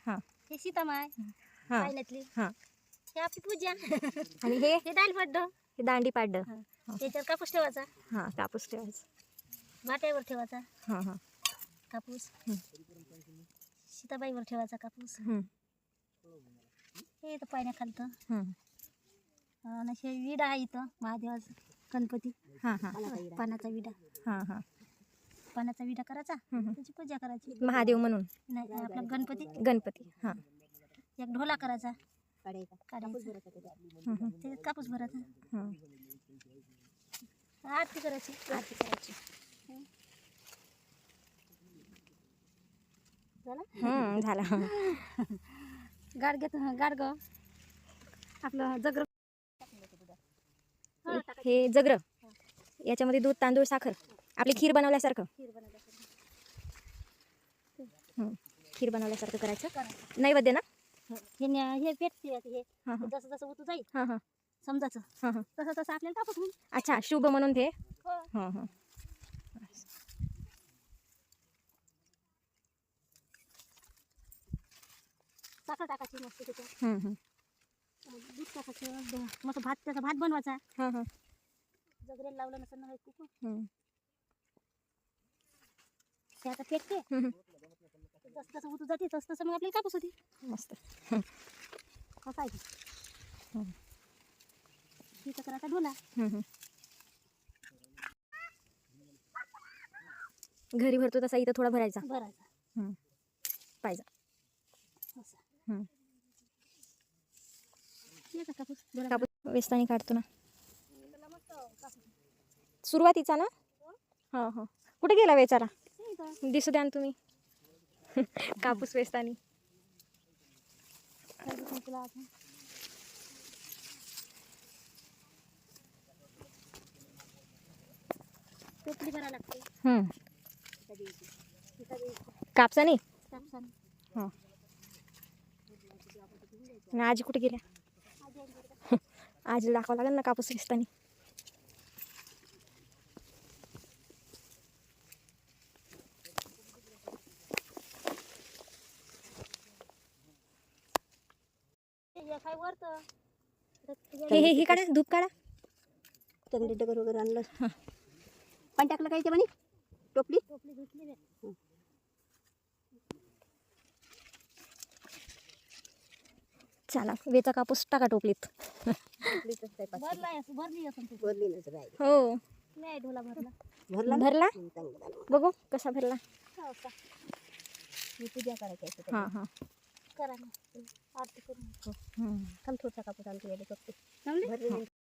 हा. हे सीतामाय हा. हा हे. आपली पूजा. आणि हे? हे दाल पड्ड हे दांडी पाडलं त्याच्यावर कापूस ठेवायचा. हा कापूस ठेवायचं. भाट्यावर ठेवायचा. हा हा. कापूस. हं. सीताबाईवर ठेवायचा कापूस. हम्म, हे इथं पाण्या खालतं हम्म. आणि हे विडा आहे इथं. महादेवाचा गणपती. हा हा. पानाचा विडा. हा हा. पानाचा विडा करायचा हम्म. त्याची पूजा करायची. महादेव म्हणून. नाही आपला गणपती. गणपती हा. एक ढोला करायचा. काढायचा. त्याच्यात. कापूस भरायचा. आरती करायची. आरती करायची. झालं? हम्म, झाला. गाडग्यात गाडगं आपलं जगर. हा. हे जगर. याच्यामध्ये दूध तांदूळ साखर. आपली खीर बनवल्यासारखं. खीर. हम्म, खीर बनवल्यासारखं करायचं. नैवेद्य ना? हे. न्या- हे भेटते हे. जसं जसं उतू जाईल हा हा. समजायचं. हा हा. तसं तसं आपल्याला कापूस होईल. अच्छा शुभ म्हणून ते हो. हा साखर टाकायची मस्त त्याच्यात. दूध टाकायचं मस्त भात त्याचा भात बनवायचा. जगरेला लावलं नसेल ना कुकू. हम्म, ते आता हम्म, जसं जसं उतू जाते तसं तसं मग आपल्याला कापूस होते. मस्त. कसं आहे ते? हम्म. तिथं करायचा ढोला. हम्म, हम्म. घरी भरतो तसा इथं थोडा भरायचा. भरायचा. पाहिजे. कापूस. वेस्तानी काढतो ना. सुरुवातीचा ना? हा हा. कुठे गेला वेचारा? दिसू द्या ना तुम्ही कापूस वेचतानी? टोपली लागते. कापसाने. हा आणि आजी कुठे गेल्या? आजी दाखवावं लागेल ना कापूस वेचतानी एक आहे वरतं. तर हे हे हे काढा धूप काढा. त्याकडे डगर वगैरे आणलं. पण टाकलं काय ते म्हणे? टोपली? टोपली धुतली रे. चला वेचा कापूस टाका टोपलीत. भरला आहे असं, भरली असं तू. भरली नच राहिली. हो. नाही ढोला भरला. भरला ना? भरला? हं, चांगलं झालं. मग. बघू कसा भरला. हो? मी पूजा करायची हा हा. करा ना. आरती करून थांब थोडसा कापूस आणतो याला